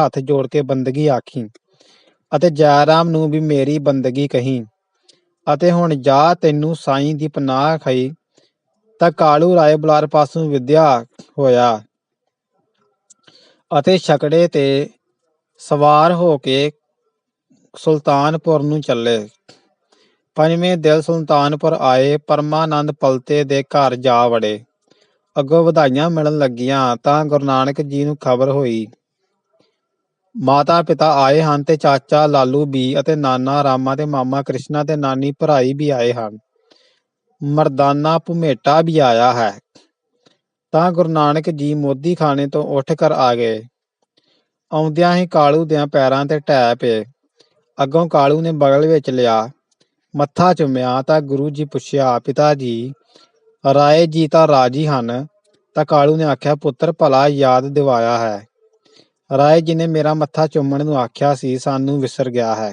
ਹੱਥ ਜੋੜ ਕੇ ਬੰਦਗੀ ਆਖੀ ਅਤੇ ਜੈਰਾਮ ਨੂੰ ਵੀ ਮੇਰੀ ਬੰਦਗੀ ਕਹੀ ਅਤੇ ਹੁਣ ਜਾ ਤੈਨੂੰ ਸਾਈਂ ਦੀ ਪਨਾਹ ਖਈ ਤਾਂ ਕਾਲੂ ਰਾਏ ਬੁਲਾਰ ਪਾਸੋਂ ਵਿਦਿਆ ਹੋਇਆ ਅਤੇ ਛਕੜੇ ਤੇ ਸਵਾਰ ਹੋ ਕੇ ਸੁਲਤਾਨਪੁਰ ਨੂੰ ਚੱਲੇ। ਪੰਜਵੇਂ ਦਿਲ ਸੁਲਤਾਨਪੁਰ ਆਏ, ਪਰਮਾਨੰਦ ਪਲਤੇ ਦੇ ਘਰ ਜਾ ਵੜੇ। ਅੱਗੋਂ ਵਧਾਈਆਂ ਮਿਲਣ ਲੱਗੀਆਂ ਤਾਂ ਗੁਰੂ ਨਾਨਕ ਜੀ ਨੂੰ ਖਬਰ ਹੋਈ। ਮਾਤਾ ਪਿਤਾ ਆਏ ਹਨ ਤੇ ਚਾਚਾ ਲਾਲੂ ਵੀ ਅਤੇ ਨਾਨਾ ਰਾਮਾ ਤੇ ਮਾਮਾ ਕ੍ਰਿਸ਼ਨਾ ਤੇ ਨਾਨੀ ਭਰਾਈ ਵੀ ਆਏ ਹਨ। ਮਰਦਾਨਾ ਭੁਮੇਟਾ ਵੀ ਆਇਆ ਹੈ। ਤਾਂ ਗੁਰੂ ਨਾਨਕ ਜੀ ਮੋਦੀ ਖਾਨੇ ਤੋਂ ਉੱਠ ਕਰ ਆ ਗਏ। ਆਉਂਦਿਆਂ ਹੀ ਕਾਲੂ ਦਿਆਂ ਪੈਰਾਂ ਤੇ ਢਹਿ ਪਏ। ਅੱਗੋਂ ਕਾਲੂ ਨੇ ਬਗਲ ਵਿੱਚ ਲਿਆ। ਮੱਥਾ ਚੁੰਮਿਆ ਤਾਂ ਗੁਰੂ ਜੀ ਪੁੱਛਿਆ, ਪਿਤਾ ਜੀ, ਰਾਏ ਜੀ ਤਾਂ ਰਾਜੀ ਹਨ? ਤਾਂ ਕਾਲੂ ਨੇ ਆਖਿਆ, ਪੁੱਤਰ, ਭਲਾ ਯਾਦ ਦਿਵਾਇਆ ਹੈ। ਰਾਏ ਜੀ ਨੇ ਮੇਰਾ ਮੱਥਾ ਚੁੰਮਣ ਨੂੰ ਆਖਿਆ ਸੀ ਸਾਨੂੰ ਵਿਸਰ ਗਿਆ ਹੈ।